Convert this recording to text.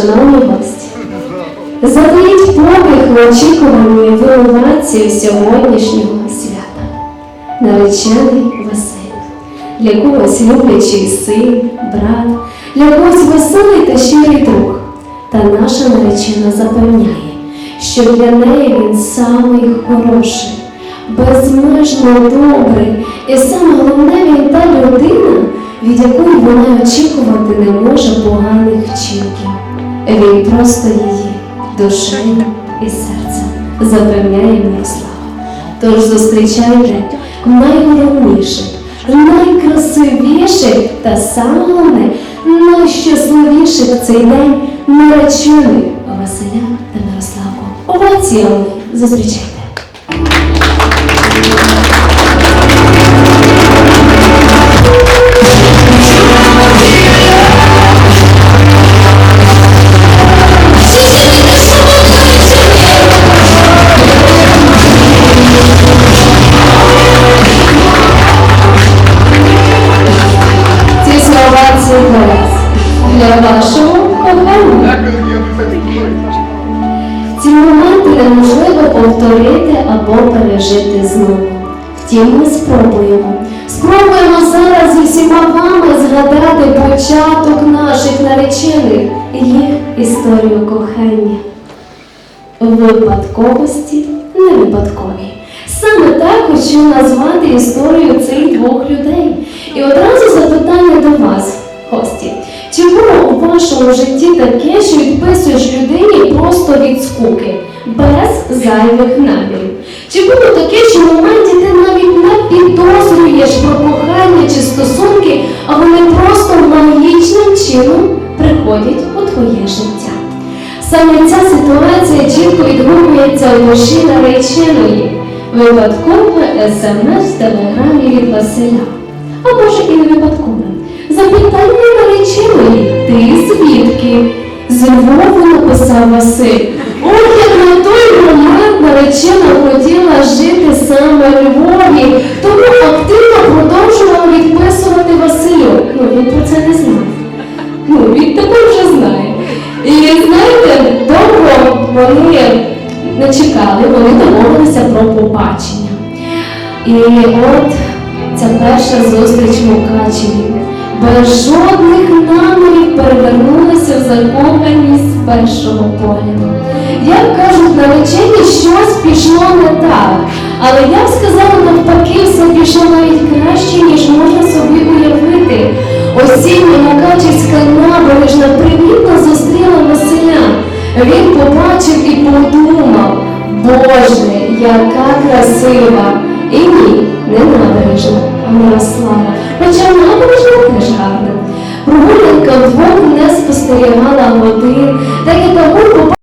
шановні гості, задують подих в очікуванні винуватців сьогоднішнього свята, наречений Василь, для когось люблячий син, брат, для когось веселий та щирий друг. Та наша наречена запевняє, що для неї він самий хороший, безмежно добрий, і саме головне він та людина, від якої вона очікувати не може поганих вчинків. Він просто її душею і серцем запевняє Мирослава. Тож зустрічайте найголовніших, найкрасивіших та саме головне, найщасливіших в цей день наречених Василя та Мирославу. Оваціями зустрічайте. Неможливо повторити або пережити знову. Втім, ми спробуємо. Спробуємо зараз зі всіма вами згадати початок наших наречених, їх історію кохання. Випадковості не випадкові. Саме так хочу назвати історію цих двох людей. І одразу запитання до вас, було у житті таке, що відписуєш людині просто від скуки, без зайвих намірів? Чи було таке, що в моменті ти навіть не підозрюєш про кохання чи стосунки, а вони просто магічним чином приходять у твоє життя? Саме ця ситуація чітко відгукується у душі нареченої. Випадкове смс в телеграмі від Василя. А може і не випадкове. Запитання нареченої. Львову написав Василь. От як на той момент наречена хотіла жити саме в Львові, тому активно продовжувала відписувати Василю. Ну, він про це не знав. Ну, він тепер вже знає. І знаєте, довго вони не чекали, вони домовилися про побачення. І от ця перша зустріч Мукачеві без жодних намірів перевернулася в закоханість першого погляду. Як кажуть наречені, щось пішло не так. Але я б сказала, навпаки, все пішло навіть краще, ніж можна собі уявити. Осіння Мукачівська набережна привітно зустріла Василя. Він побачив і подумав, Боже, яка красива! І ні, не набережна, а Мирослава. Хоча набережна теж двох не спостерігала годин, так і Агурко